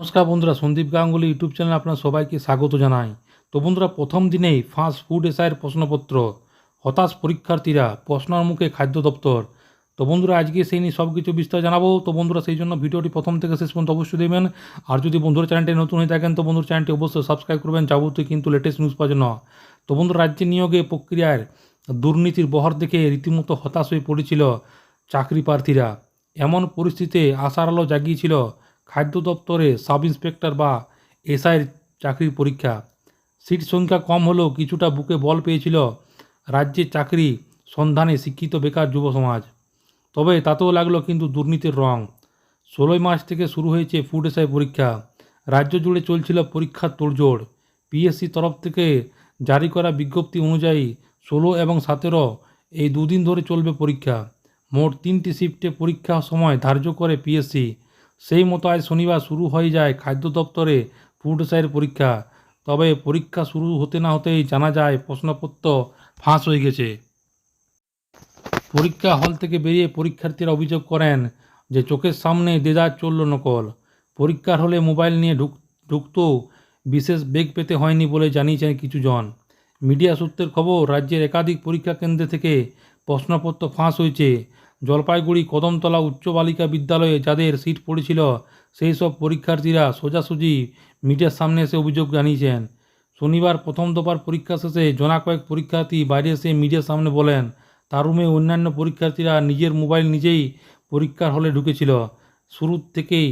নমস্কার বন্ধুরা, সন্দীপ গাঙ্গুলি ইউটিউব চ্যানেলে আপনার সবাইকে স্বাগত জানাই। তো বন্ধুরা, প্রথম দিনেই ফাস্ট ফুড এসআইয়ের প্রশ্নপত্র। হতাশ পরীক্ষার্থীরা, প্রশ্নের মুখে খাদ্য দপ্তর। তো বন্ধুরা, আজকে সেই নিয়ে সব কিছু বিস্তার জানাব। তো বন্ধুরা, সেই জন্য ভিডিওটি প্রথম থেকে শেষ পর্যন্ত অবশ্যই দেবেন আর যদি বন্ধুরা চ্যানেলটি নতুন হয়ে থাকেন, তো বন্ধুর চ্যানেলটি অবশ্যই সাবস্ক্রাইব করবেন। যাবতীয় কিন্তু লেটেস্ট নিউজ পাওয়ার জন্য। তো বন্ধুরা, রাজ্যে নিয়োগে প্রক্রিয়ার দুর্নীতির বহর দেখে রীতিমতো হতাশ হয়ে পড়েছিল চাকরি প্রার্থীরা এমন পরিস্থিতিতে আশার আলো জাগিয়েছিল খাদ্য দপ্তরে সাব ইন্সপেক্টর বা এসআইয়ের চাকরির পরীক্ষা। সিট সংখ্যা কম হলেও কিছুটা বুকে বল পেয়েছিল রাজ্যে চাকরি সন্ধানে শিক্ষিত বেকার যুব সমাজ। তবে তাতেও লাগল কিন্তু দুর্নীতির রং। ষোলোই মার্চ থেকে শুরু হয়েছে ফুড এসআই পরীক্ষা। রাজ্য জুড়ে চলছিল পরীক্ষার তোড়জোড়। পিএসসি তরফ থেকে জারি করা বিজ্ঞপ্তি অনুযায়ী ষোলো এবং সতেরো এই দুদিন ধরে চলবে পরীক্ষা। মোট তিনটি শিফটে পরীক্ষা সময় ধার্য করে পিএসসি। সেই মতো আজ শনিবার শুরু হয়ে যায় খাদ্য দপ্তরে ফুড এসআইয়ের পরীক্ষা। তবে পরীক্ষা শুরু হতে না হতেই জানা যায় প্রশ্নপত্র ফাঁস হয়ে গেছে। পরীক্ষা হল থেকে বেরিয়ে পরীক্ষার্থীরা অভিযোগ করেন যে চোখের সামনে দেদার চলল নকল। পরীক্ষার হলে মোবাইল নিয়ে ঢুক ঢুকতেও বিশেষ বেগ পেতে হয়নি বলে জানিয়েছেন কিছু জন মিডিয়া সূত্রের খবর, রাজ্যের একাধিক পরীক্ষা কেন্দ্র থেকে প্রশ্নপত্র ফাঁস হয়েছে। জলপাইগুড়ি কদমতলা উচ্চ বালিকা বিদ্যালয়ে যাদের সিট পড়েছিল, সেই সব পরীক্ষার্থীরা সোজাসুজি মিডিয়ার সামনে এসে অভিযোগ জানিয়েছেন। শনিবার প্রথম দফার পরীক্ষা শেষে জনা কয়েক পরীক্ষার্থী বাইরে এসে মিডিয়ার সামনে বলেন, তার রুমে অন্যান্য পরীক্ষার্থীরা নিজের মোবাইল নিজেই পরীক্ষার হলে ঢুকেছিল। শুরু থেকেই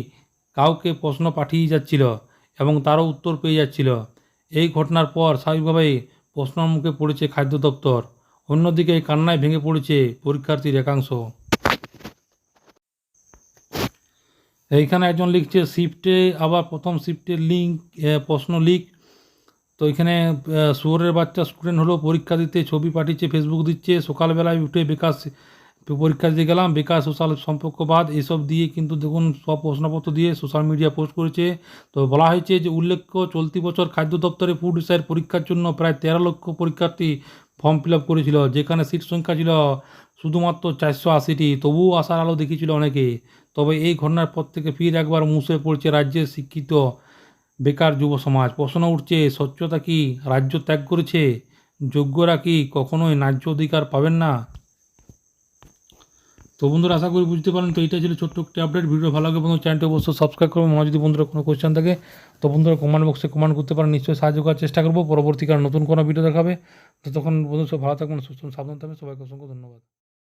কাউকে প্রশ্ন পাঠিয়ে যাচ্ছিল এবং তারও উত্তর পেয়ে যাচ্ছিল। এই ঘটনার পর স্বাভাবিকভাবেই প্রশ্নের মুখে পড়েছে খাদ্য দপ্তর। অন্যদিকে কান্নায় ভেঙে পড়েছে পরীক্ষার্থীর একাংশ। এইখানে একজন লিখছে শিফটে আবার প্রথম শিফটের লিঙ্ক প্রশ্ন লিক তো এখানে শুয়োরের বাচ্চা স্টুডেন্ট হলো, পরীক্ষা দিতে ছবি পাঠিয়েছে ফেসবুক দিচ্ছে। সকালবেলায় উঠে বিকাশ, পরীক্ষা দিতে গেলাম বেকার সোশ্যাল সম্পর্কবাদ এসব দিয়ে কিন্তু দেখুন সব প্রশ্নপত্র দিয়ে সোশ্যাল মিডিয়া পোস্ট করেছে। তো বলা হয়েছে যে, উল্লেখ্য চলতি বছর খাদ্য দপ্তরে ফুড এসআইয়ের পরীক্ষার জন্য প্রায় তেরো লক্ষ পরীক্ষার্থী ফর্ম ফিল আপ করেছিল, যেখানে সিট সংখ্যা ছিল শুধুমাত্র চারশো আশিটি, তবুও আশার আলো দেখিয়েছিল অনেকে। তবে এই ঘটনার পর থেকে ফির একবার মুছে পড়ছে রাজ্যের শিক্ষিত বেকার যুব সমাজ। প্রশ্ন উঠছে, স্বচ্ছতা কি রাজ্য ত্যাগ করেছে? যোগ্যরা কি কখনোই ন্যায্য অধিকার পাবেন না? তো বন্ধুরা, আশা করি বুঝতে পারেন তো এটা ছিল ছোট্ট একটি আপডেট ভিডিও ভালো লাগে বন্ধু চ্যানেলটি অবশ্যই সাবস্ক্রাইব করবেন। হয় যদি বন্ধুরা কোনো কোয়েশ্চেন থাকে, তো বন্ধুরা কমেন্ট বক্সে কমেন্ট করতে পারেন। নিশ্চয়ই সাহায্য করার চেষ্টা করব। পরবর্তীকালে নতুন কোনো ভিডিও দেখাবে। তো তখন বন্ধু সব ভালো থাকবেন, সুস্থ সাবধান থাকবেন। সবাইকে অসংখ্য ধন্যবাদ।